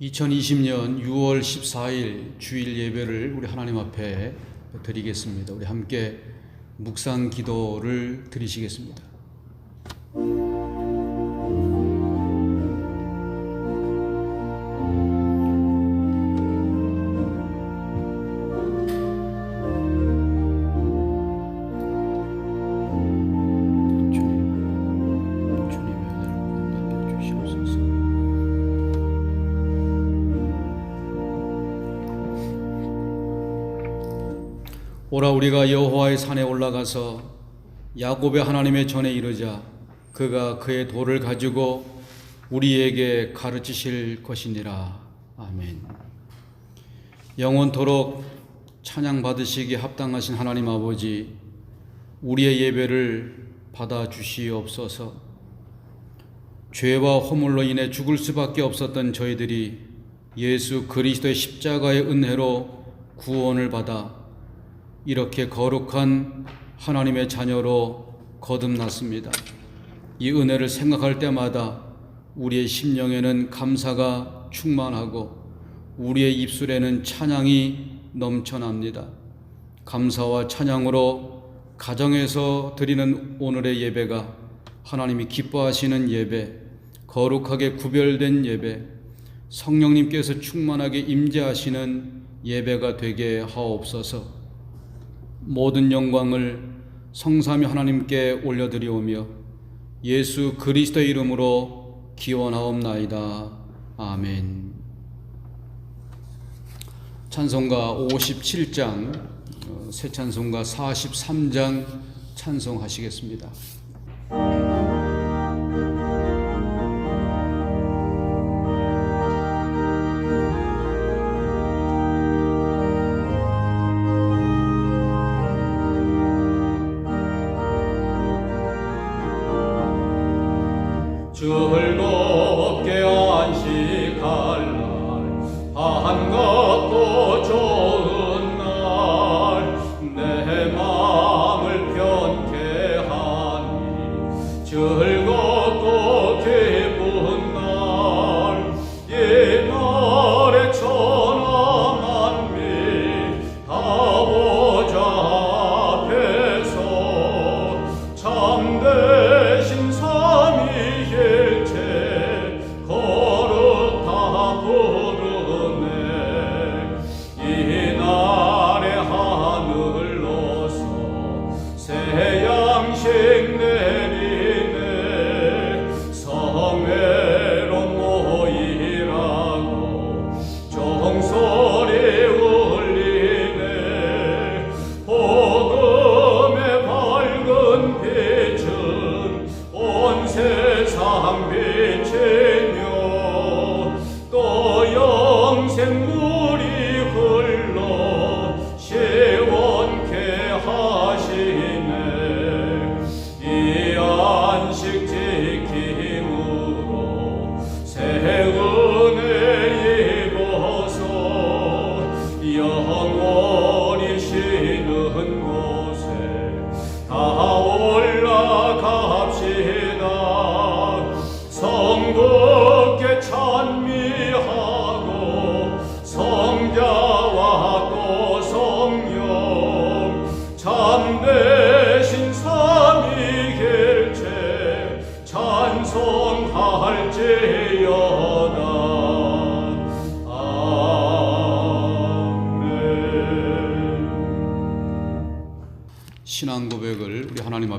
2020년 6월 14일 주일 예배를 우리 하나님 앞에 드리겠습니다. 우리 함께 묵상 기도를 드리시겠습니다. 오라 우리가 여호와의 산에 올라가서 야곱의 하나님의 전에 이르자 그가 그의 돌을 가지고 우리에게 가르치실 것이니라 아멘. 영원토록 찬양 받으시기 합당하신 하나님 아버지 우리의 예배를 받아 주시옵소서. 죄와 허물로 인해 죽을 수밖에 없었던 저희들이 예수 그리스도의 십자가의 은혜로 구원을 받아 이렇게 거룩한 하나님의 자녀로 거듭났습니다. 이 은혜를 생각할 때마다 우리의 심령에는 감사가 충만하고 우리의 입술에는 찬양이 넘쳐납니다. 감사와 찬양으로 가정에서 드리는 오늘의 예배가 하나님이 기뻐하시는 예배, 거룩하게 구별된 예배, 성령님께서 충만하게 임재하시는 예배가 되게 하옵소서. 모든 영광을 성삼위 하나님께 올려드리오며 예수 그리스도의 이름으로 기원하옵나이다. 아멘. 찬송가 57장, 어, 새 찬송가 43장 찬송하시겠습니다.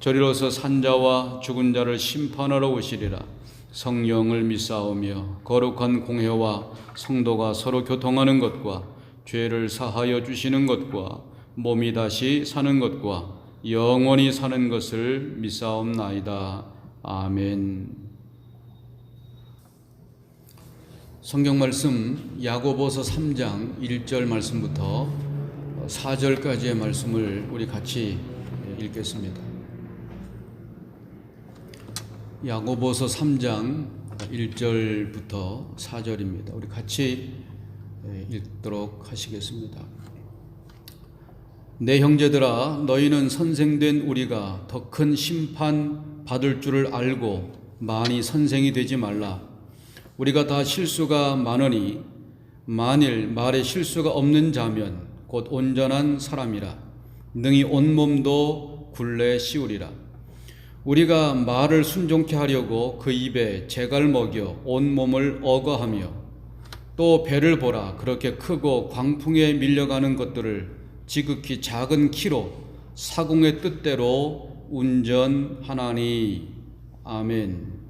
저리로서 산자와 죽은 자를 심판하러 오시리라. 성령을 믿사오며 거룩한 공회와 성도가 서로 교통하는 것과 죄를 사하여 주시는 것과 몸이 다시 사는 것과 영원히 사는 것을 믿사옵나이다. 아멘. 성경 말씀 야고보서 3장 1절 말씀부터 4절까지의 말씀을 우리 같이 읽겠습니다. 야고보서 3장 1절부터 4절입니다. 우리 같이 읽도록 하시겠습니다. 내 형제들아 너희는 선생된 우리가 더 큰 심판 받을 줄을 알고 많이 선생이 되지 말라. 우리가 다 실수가 많으니 만일 말에 실수가 없는 자면 곧 온전한 사람이라 능히 온 몸도 굴레 씌우리라. 우리가 말을 순종케 하려고 그 입에 재갈 먹여 온 몸을 어거하며 또 배를 보라 그렇게 크고 광풍에 밀려가는 것들을 지극히 작은 키로 사공의 뜻대로 운전하나니 아멘.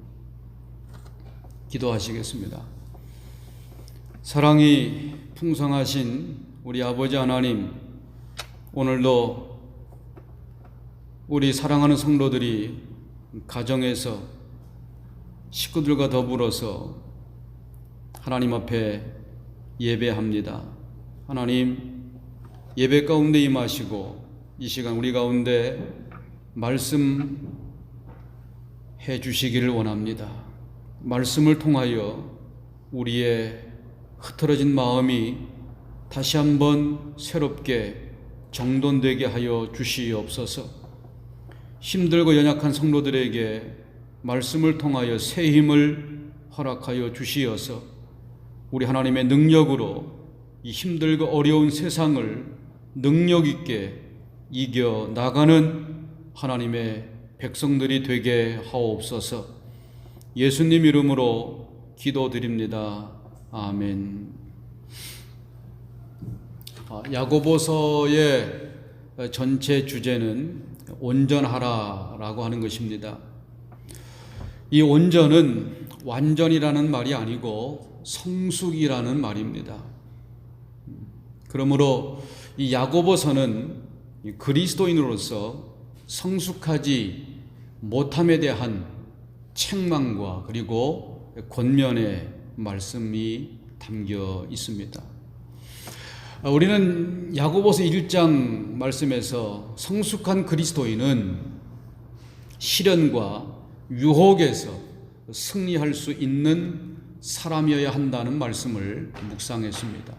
기도하시겠습니다. 사랑이 풍성하신 우리 아버지 하나님, 오늘도 우리 사랑하는 성도들이 가정에서 식구들과 더불어서 하나님 앞에 예배합니다. 하나님, 예배 가운데 임하시고 이 시간 우리 가운데 말씀해 주시기를 원합니다. 말씀을 통하여 우리의 흐트러진 마음이 다시 한번 새롭게 정돈되게 하여 주시옵소서. 힘들고 연약한 성도들에게 말씀을 통하여 새 힘을 허락하여 주시어서 우리 하나님의 능력으로 이 힘들고 어려운 세상을 능력 있게 이겨 나가는 하나님의 백성들이 되게 하옵소서. 예수님 이름으로 기도드립니다. 아멘. 아, 야고보서의 전체 주제는 온전하라라고 하는 것입니다. 이 온전은 완전이라는 말이 아니고 성숙이라는 말입니다. 그러므로 이 야고보서는 그리스도인으로서 성숙하지 못함에 대한 책망과 그리고 권면의 말씀이 담겨 있습니다. 우리는 야고보서 1장 말씀에서 성숙한 그리스도인은 시련과 유혹에서 승리할 수 있는 사람이어야 한다는 말씀을 묵상했습니다.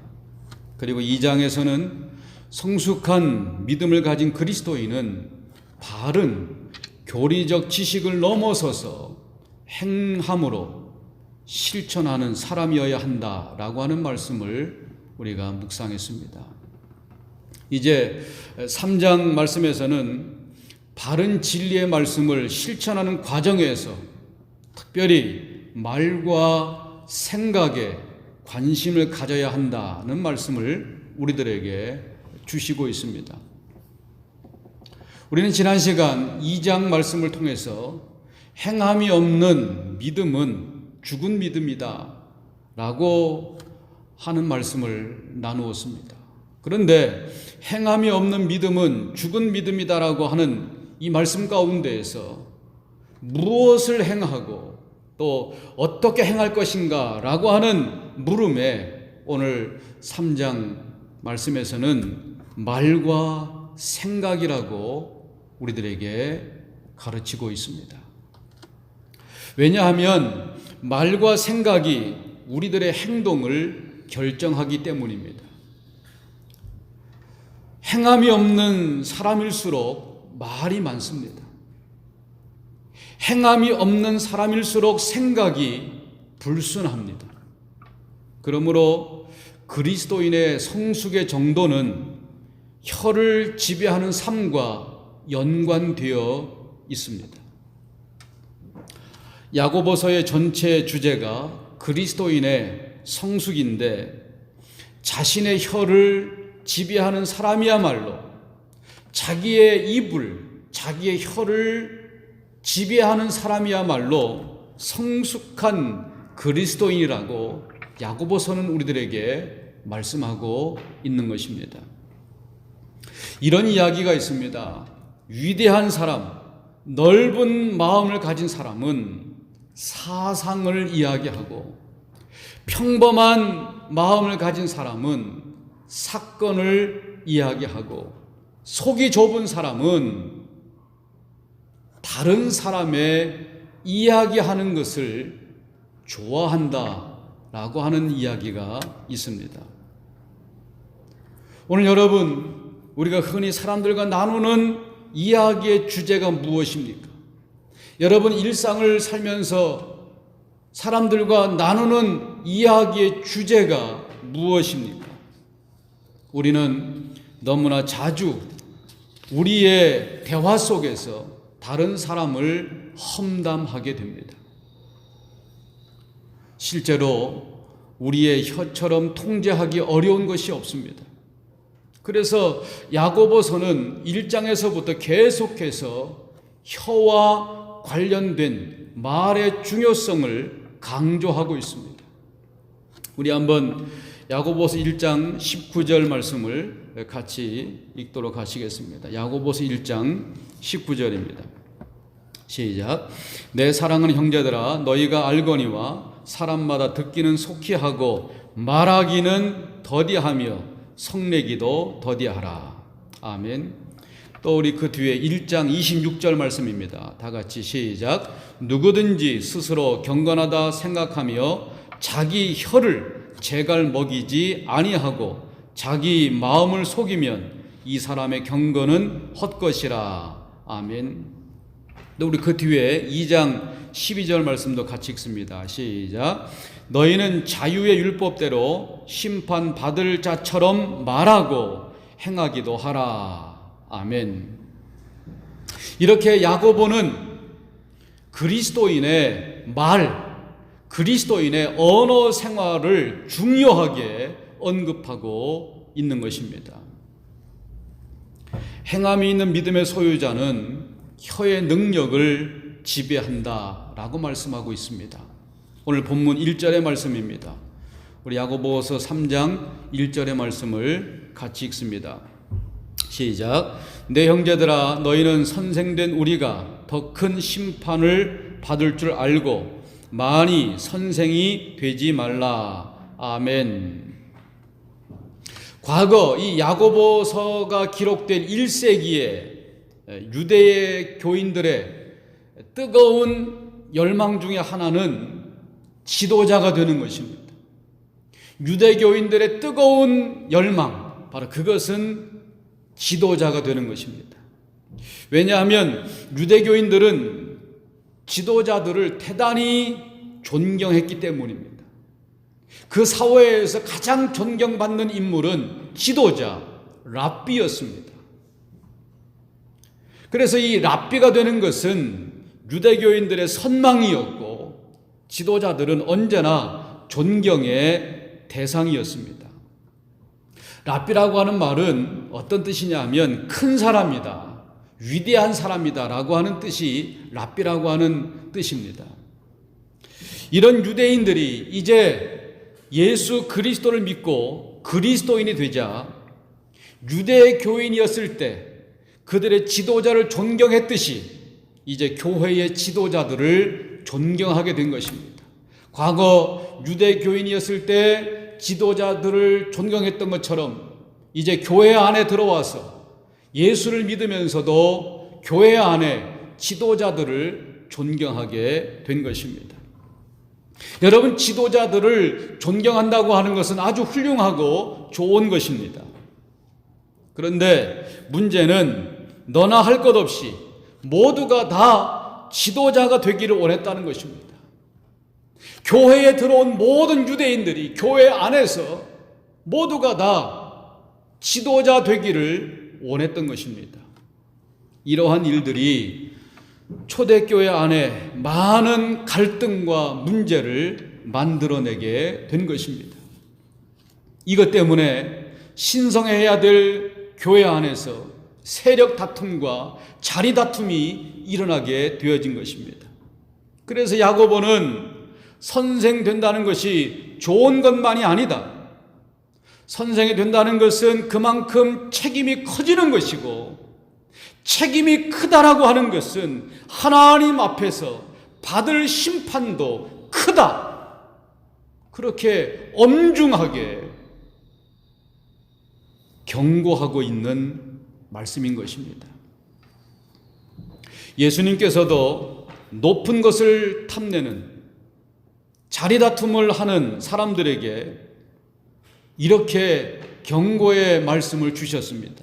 그리고 2장에서는 성숙한 믿음을 가진 그리스도인은 바른 교리적 지식을 넘어서서 행함으로 실천하는 사람이어야 한다라고 하는 말씀을 우리가 묵상했습니다. 이제 3장 말씀에서는 바른 진리의 말씀을 실천하는 과정에서 특별히 말과 생각에 관심을 가져야 한다는 말씀을 우리들에게 주시고 있습니다. 우리는 지난 시간 2장 말씀을 통해서 행함이 없는 믿음은 죽은 믿음이다. 라고 하는 말씀을 나누었습니다. 그런데 행함이 없는 믿음은 죽은 믿음이다라고 하는 이 말씀 가운데에서 무엇을 행하고 또 어떻게 행할 것인가 라고 하는 물음에 오늘 3장 말씀에서는 말과 생각이라고 우리들에게 가르치고 있습니다. 왜냐하면 말과 생각이 우리들의 행동을 결정하기 때문입니다. 행함이 없는 사람일수록 말이 많습니다. 행함이 없는 사람일수록 생각이 불순합니다. 그러므로 그리스도인의 성숙의 정도는 혀를 지배하는 삶과 연관되어 있습니다. 야고보서의 전체 주제가 그리스도인의 성숙인데 자신의 혀를 지배하는 사람이야말로 자기의 입을 자기의 혀를 지배하는 사람이야말로 성숙한 그리스도인이라고 야고보서는 우리들에게 말씀하고 있는 것입니다. 이런 이야기가 있습니다. 위대한 사람, 넓은 마음을 가진 사람은 사상을 이야기하고 평범한 마음을 가진 사람은 사건을 이야기하고 속이 좁은 사람은 다른 사람의 이야기하는 것을 좋아한다 라고 하는 이야기가 있습니다. 오늘 여러분, 우리가 흔히 사람들과 나누는 이야기의 주제가 무엇입니까? 여러분 일상을 살면서 사람들과 나누는 이야기의 주제가 무엇입니까? 우리는 너무나 자주 우리의 대화 속에서 다른 사람을 험담하게 됩니다. 실제로 우리의 혀처럼 통제하기 어려운 것이 없습니다. 그래서 야고보서는 1장에서부터 계속해서 혀와 관련된 말의 중요성을 강조하고 있습니다. 우리 한번 야고보서 1장 19절 말씀을 같이 읽도록 하시겠습니다. 야고보서 1장 19절입니다. 시작. 내 사랑하는 형제들아 너희가 알거니와 사람마다 듣기는 속히 하고 말하기는 더디하며 성내기도 더디하라. 아멘. 또 우리 그 뒤에 1장 26절 말씀입니다. 다 같이 시작. 누구든지 스스로 경건하다 생각하며 자기 혀를 제갈 먹이지 아니하고 자기 마음을 속이면 이 사람의 경건은 헛것이라. 아멘. 또 우리 그 뒤에 2장 12절 말씀도 같이 읽습니다. 시작. 너희는 자유의 율법대로 심판 받을 자처럼 말하고 행하기도 하라. 아멘. 이렇게 야고보는 그리스도인의 말, 그리스도인의 언어 생활을 중요하게 언급하고 있는 것입니다. 행함이 있는 믿음의 소유자는 혀의 능력을 지배한다 라고 말씀하고 있습니다. 오늘 본문 1절의 말씀입니다. 우리 야고보서 3장 1절의 말씀을 같이 읽습니다. 시작. 내 형제들아 너희는 선생된 우리가 더 큰 심판을 받을 줄 알고 많이 선생이 되지 말라. 아멘. 과거 이 야고보서가 기록된 1세기에 유대의 교인들의 뜨거운 열망 중에 하나는 지도자가 되는 것입니다. 유대교인들의 뜨거운 열망, 바로 그것은 지도자가 되는 것입니다. 왜냐하면 유대교인들은 지도자들을 대단히 존경했기 때문입니다. 그 사회에서 가장 존경받는 인물은 지도자, 랍비였습니다. 그래서 이 랍비가 되는 것은 유대교인들의 선망이었고 지도자들은 언제나 존경의 대상이었습니다. 랍비라고 하는 말은 어떤 뜻이냐 하면 큰 사람이다. 위대한 사람이다. 라고 하는 뜻이 랍비라고 하는 뜻입니다. 이런 유대인들이 이제 예수 그리스도를 믿고 그리스도인이 되자 유대 교인이었을 때 그들의 지도자를 존경했듯이 이제 교회의 지도자들을 존경하게 된 것입니다. 과거 유대 교인이었을 때 지도자들을 존경했던 것처럼 이제 교회 안에 들어와서 예수를 믿으면서도 교회 안에 지도자들을 존경하게 된 것입니다. 여러분, 지도자들을 존경한다고 하는 것은 아주 훌륭하고 좋은 것입니다. 그런데 문제는 너나 할 것 없이 모두가 다 지도자가 되기를 원했다는 것입니다. 교회에 들어온 모든 유대인들이 교회 안에서 모두가 다 지도자 되기를 원했던 것입니다. 이러한 일들이 초대교회 안에 많은 갈등과 문제를 만들어내게 된 것입니다. 이것 때문에 신성해야 될 교회 안에서 세력 다툼과 자리 다툼이 일어나게 되어진 것입니다. 그래서 야고보는 선생 된다는 것이 좋은 것만이 아니다. 선생이 된다는 것은 그만큼 책임이 커지는 것이고 책임이 크다라고 하는 것은 하나님 앞에서 받을 심판도 크다. 그렇게 엄중하게 경고하고 있는 말씀인 것입니다. 예수님께서도 높은 것을 탐내는 자리다툼을 하는 사람들에게 이렇게 경고의 말씀을 주셨습니다.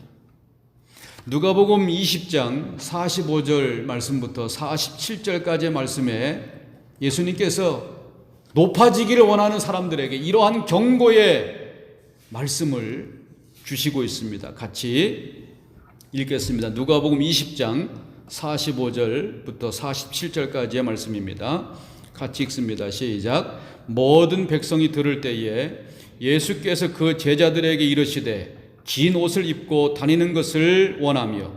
누가복음 20장 45절 말씀부터 47절까지의 말씀에 예수님께서 높아지기를 원하는 사람들에게 이러한 경고의 말씀을 주시고 있습니다. 같이 읽겠습니다. 누가복음 20장 45절부터 47절까지의 말씀입니다. 같이 읽습니다. 시작. 모든 백성이 들을 때에 예수께서 그 제자들에게 이르시되 긴 옷을 입고 다니는 것을 원하며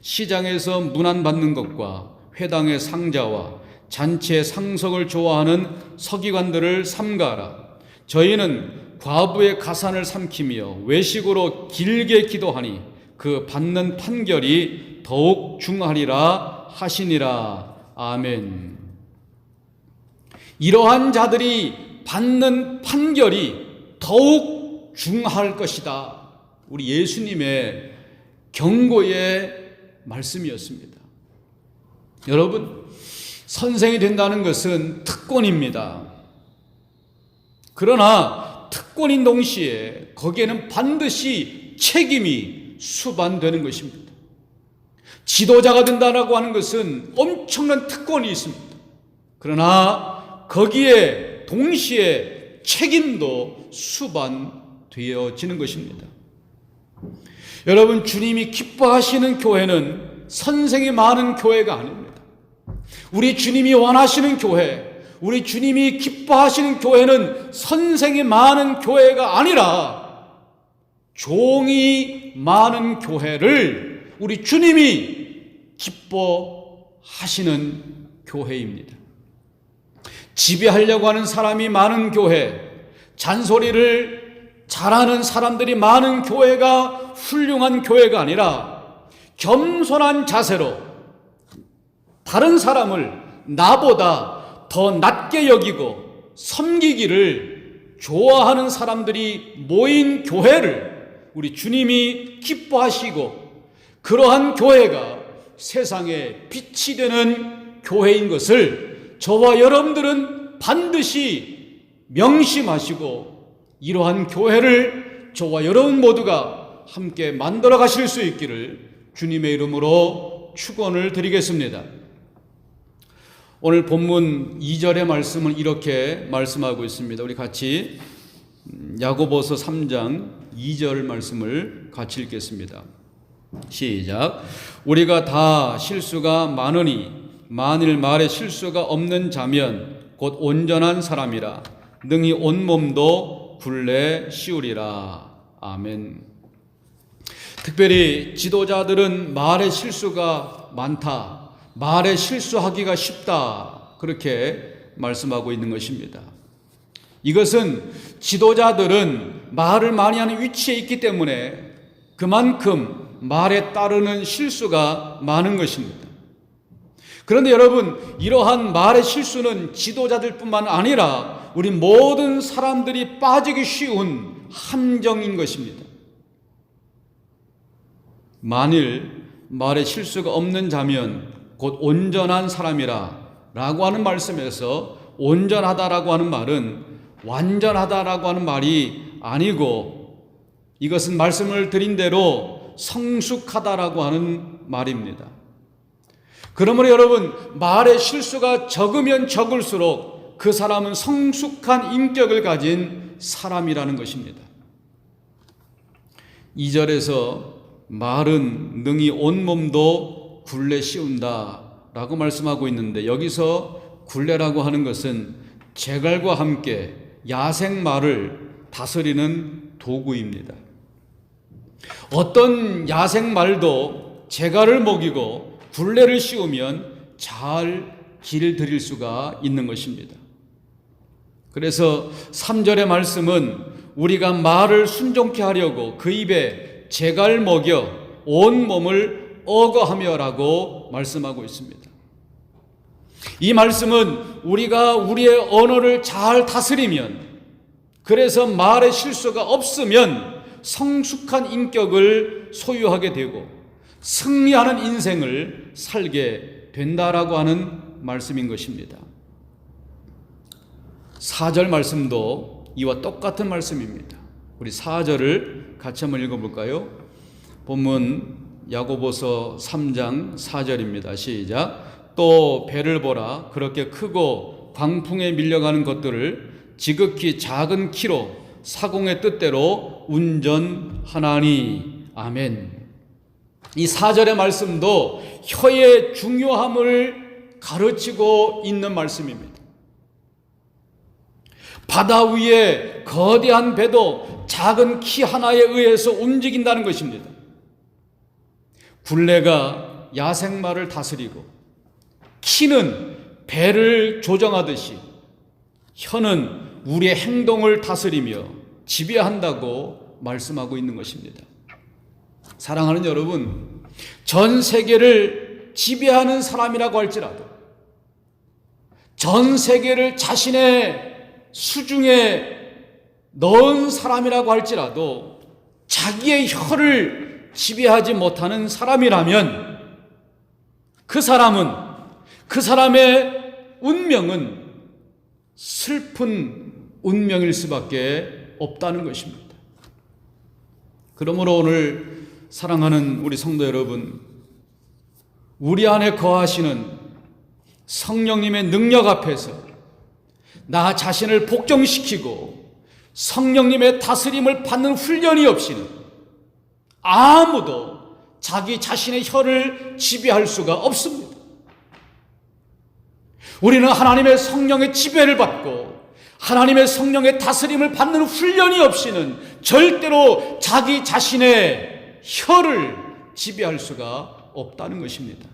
시장에서 문안받는 것과 회당의 상자와 잔치의 상석을 좋아하는 서기관들을 삼가라. 저희는 과부의 가산을 삼키며 외식으로 길게 기도하니 그 받는 판결이 더욱 중하리라 하시니라. 아멘. 이러한 자들이 받는 판결이 더욱 중할 것이다. 우리 예수님의 경고의 말씀이었습니다. 여러분, 선생이 된다는 것은 특권입니다. 그러나 특권인 동시에 거기에는 반드시 책임이 수반되는 것입니다. 지도자가 된다라고 하는 것은 엄청난 특권이 있습니다. 그러나 거기에 동시에 책임도 수반되어지는 것입니다. 여러분, 주님이 기뻐하시는 교회는 선생이 많은 교회가 아닙니다. 우리 주님이 원하시는 교회, 우리 주님이 기뻐하시는 교회는 선생이 많은 교회가 아니라 종이 많은 교회를 우리 주님이 기뻐하시는 교회입니다. 지배하려고 하는 사람이 많은 교회, 잔소리를 잘하는 사람들이 많은 교회가 훌륭한 교회가 아니라 겸손한 자세로 다른 사람을 나보다 더 낮게 여기고 섬기기를 좋아하는 사람들이 모인 교회를 우리 주님이 기뻐하시고 그러한 교회가 세상에 빛이 되는 교회인 것을 저와 여러분들은 반드시 명심하시고 이러한 교회를 저와 여러분 모두가 함께 만들어 가실 수 있기를 주님의 이름으로 축원을 드리겠습니다. 오늘 본문 2절의 말씀은 이렇게 말씀하고 있습니다. 우리 같이 야고보서 3장 2절 말씀을 같이 읽겠습니다. 시작. 우리가 다 실수가 많으니 만일 말에 실수가 없는 자면 곧 온전한 사람이라 능히 온 몸도 굴레 씌우리라. 아멘. 특별히 지도자들은 말에 실수가 많다. 말에 실수하기가 쉽다. 그렇게 말씀하고 있는 것입니다. 이것은 지도자들은 말을 많이 하는 위치에 있기 때문에 그만큼 말에 따르는 실수가 많은 것입니다. 그런데 여러분, 이러한 말의 실수는 지도자들뿐만 아니라 우리 모든 사람들이 빠지기 쉬운 함정인 것입니다. 만일 말에 실수가 없는 자면 곧 온전한 사람이라 라고 하는 말씀에서 온전하다라고 하는 말은 완전하다라고 하는 말이 아니고 이것은 말씀을 드린 대로 성숙하다라고 하는 말입니다. 그러므로 여러분, 말의 실수가 적으면 적을수록 그 사람은 성숙한 인격을 가진 사람이라는 것입니다. 2절에서 말은 능히 온몸도 굴레 씌운다 라고 말씀하고 있는데 여기서 굴레라고 하는 것은 제갈과 함께 야생 말을 다스리는 도구입니다. 어떤 야생 말도 제갈을 먹이고 굴레를 씌우면 잘 길 들일 수가 있는 것입니다. 그래서 3절의 말씀은 우리가 말을 순종케 하려고 그 입에 제갈 먹여 온 몸을 어거하며라고 말씀하고 있습니다. 이 말씀은 우리가 우리의 언어를 잘 다스리면 그래서 말의 실수가 없으면 성숙한 인격을 소유하게 되고 승리하는 인생을 살게 된다라고 하는 말씀인 것입니다. 4절 말씀도 이와 똑같은 말씀입니다. 우리 4절을 같이 한번 읽어볼까요? 본문 야고보서 3장 4절입니다. 시작. 또 배를 보라 그렇게 크고 광풍에 밀려가는 것들을 지극히 작은 키로 사공의 뜻대로 운전하나니 아멘. 이 4절의 말씀도 혀의 중요함을 가르치고 있는 말씀입니다. 바다 위에 거대한 배도 작은 키 하나에 의해서 움직인다는 것입니다. 굴레가 야생마를 다스리고 키는 배를 조정하듯이 혀는 우리의 행동을 다스리며 지배한다고 말씀하고 있는 것입니다. 사랑하는 여러분, 전 세계를 지배하는 사람이라고 할지라도 전 세계를 자신의 수중에 넣은 사람이라고 할지라도 자기의 혀를 지배하지 못하는 사람이라면 그 사람은 그 사람의 운명은 슬픈 운명일 수밖에 없다는 것입니다. 그러므로 오늘 사랑하는 우리 성도 여러분, 우리 안에 거하시는 성령님의 능력 앞에서 나 자신을 복종시키고 성령님의 다스림을 받는 훈련이 없이는 아무도 자기 자신의 혀를 지배할 수가 없습니다. 우리는 하나님의 성령의 지배를 받고 하나님의 성령의 다스림을 받는 훈련이 없이는 절대로 자기 자신의 혀를 지배할 수가 없다는 것입니다.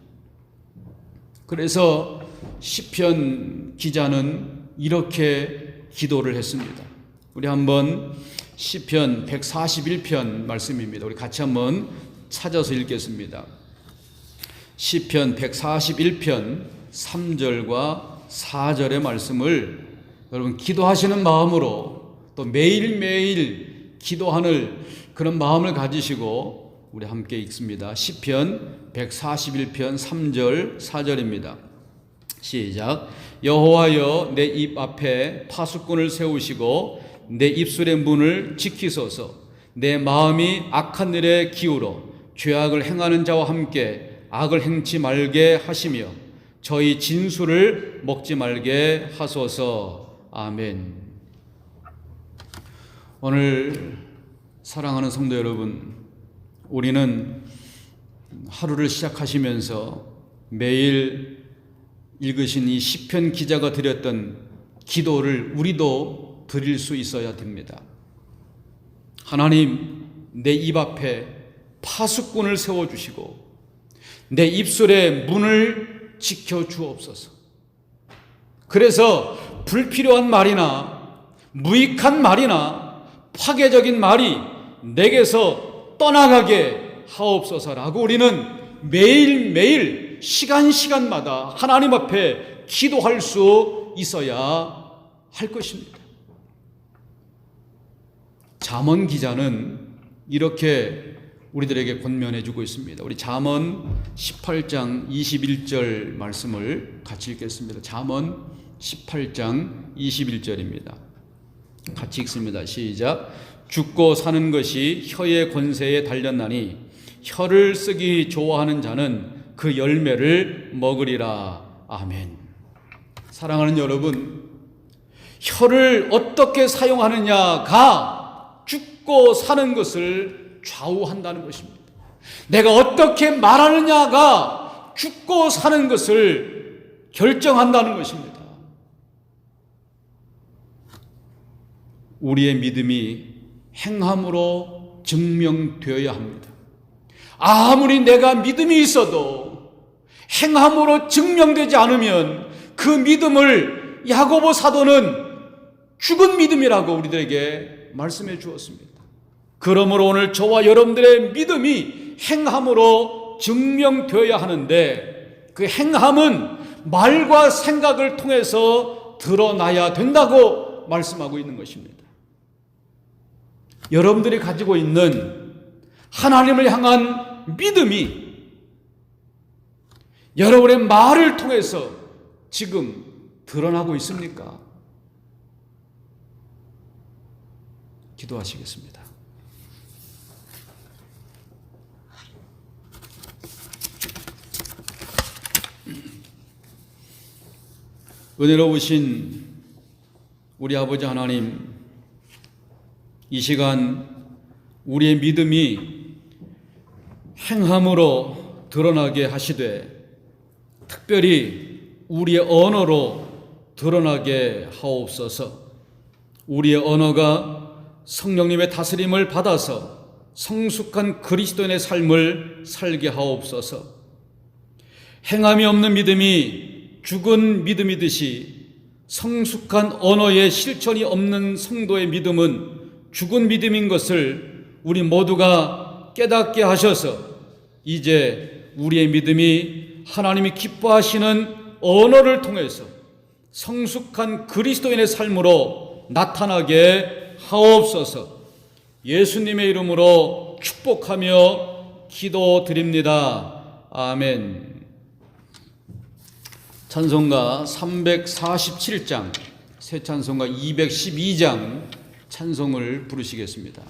그래서 시편 기자는 이렇게 기도를 했습니다. 우리 한번 시편 141편 말씀입니다. 우리 같이 한번 찾아서 읽겠습니다. 시편 141편 3절과 4절의 말씀을 여러분 기도하시는 마음으로 또 매일매일 기도하는 그런 마음을 가지시고 우리 함께 읽습니다. 시편 141편 3절 4절입니다. 시작. 여호와여 내 입 앞에 파수꾼을 세우시고 내 입술의 문을 지키소서. 내 마음이 악한 일에 기울어 죄악을 행하는 자와 함께 악을 행치 말게 하시며 저희 진술을 먹지 말게 하소서. 아멘. 오늘 사랑하는 성도 여러분, 우리는 하루를 시작하시면서 매일 읽으신 이 시편 기자가 드렸던 기도를 우리도 드릴 수 있어야 됩니다. 하나님, 내 입 앞에 파수꾼을 세워 주시고 내 입술의 문을 지켜 주옵소서. 그래서 불필요한 말이나 무익한 말이나 파괴적인 말이 내게서 떠나가게 하옵소서라고 우리는 매일매일 시간 시간마다 하나님 앞에 기도할 수 있어야 할 것입니다. 잠언 기자는 이렇게 우리들에게 권면해 주고 있습니다. 우리 잠언 18장 21절 말씀을 같이 읽겠습니다. 잠언 18장 21절입니다. 같이 읽습니다. 시작. 죽고 사는 것이 혀의 권세에 달렸나니 혀를 쓰기 좋아하는 자는 그 열매를 먹으리라. 아멘. 사랑하는 여러분, 혀를 어떻게 사용하느냐가 죽고 사는 것을 좌우한다는 것입니다. 내가 어떻게 말하느냐가 죽고 사는 것을 결정한다는 것입니다. 우리의 믿음이 행함으로 증명되어야 합니다. 아무리 내가 믿음이 있어도 행함으로 증명되지 않으면 그 믿음을 야고보 사도는 죽은 믿음이라고 우리들에게 말씀해 주었습니다. 그러므로 오늘 저와 여러분들의 믿음이 행함으로 증명되어야 하는데 그 행함은 말과 생각을 통해서 드러나야 된다고 말씀하고 있는 것입니다. 여러분들이 가지고 있는 하나님을 향한 믿음이 여러분의 말을 통해서 지금 드러나고 있습니까? 기도하시겠습니다. 은혜로우신 우리 아버지 하나님, 이 시간 우리의 믿음이 행함으로 드러나게 하시되, 특별히 우리의 언어로 드러나게 하옵소서. 우리의 언어가 성령님의 다스림을 받아서 성숙한 그리스도인의 삶을 살게 하옵소서. 행함이 없는 믿음이 죽은 믿음이듯이 성숙한 언어의 실천이 없는 성도의 믿음은 죽은 믿음인 것을 우리 모두가 깨닫게 하셔서 이제 우리의 믿음이 하나님이 기뻐하시는 언어를 통해서 성숙한 그리스도인의 삶으로 나타나게 하옵소서 예수님의 이름으로 축복하며 기도드립니다. 아멘. 찬송가 347장, 새 찬송가 212장 찬송을 부르시겠습니다.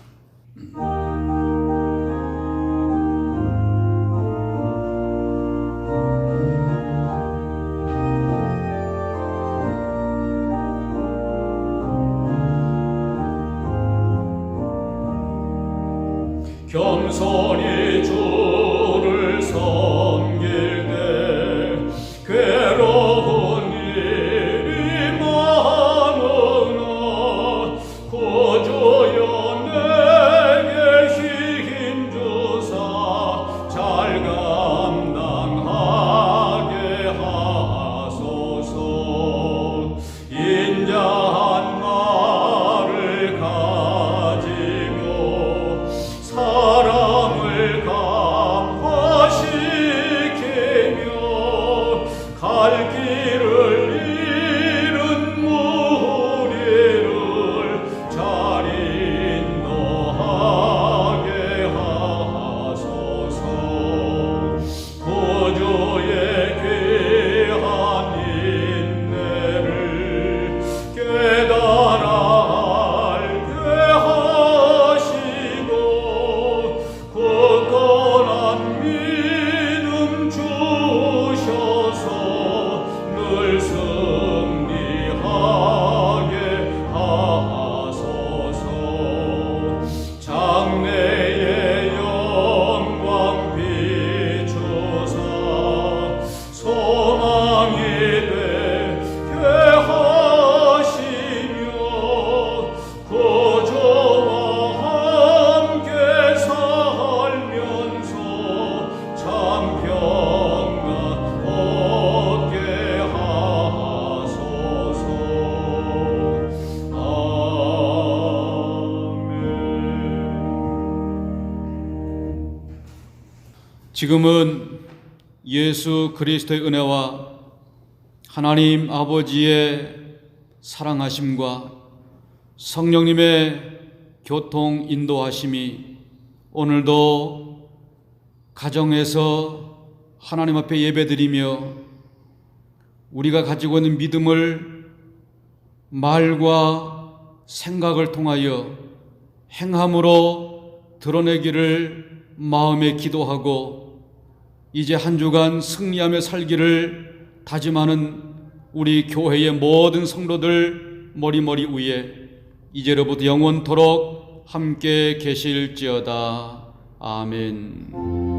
지금은 예수 그리스도의 은혜와 하나님 아버지의 사랑하심과 성령님의 교통 인도하심이 오늘도 가정에서 하나님 앞에 예배드리며 우리가 가지고 있는 믿음을 말과 생각을 통하여 행함으로 드러내기를 마음에 기도하고 이제 한 주간 승리하며 살기를 다짐하는 우리 교회의 모든 성도들 머리머리 위에 이제로부터 영원토록 함께 계실지어다. 아멘.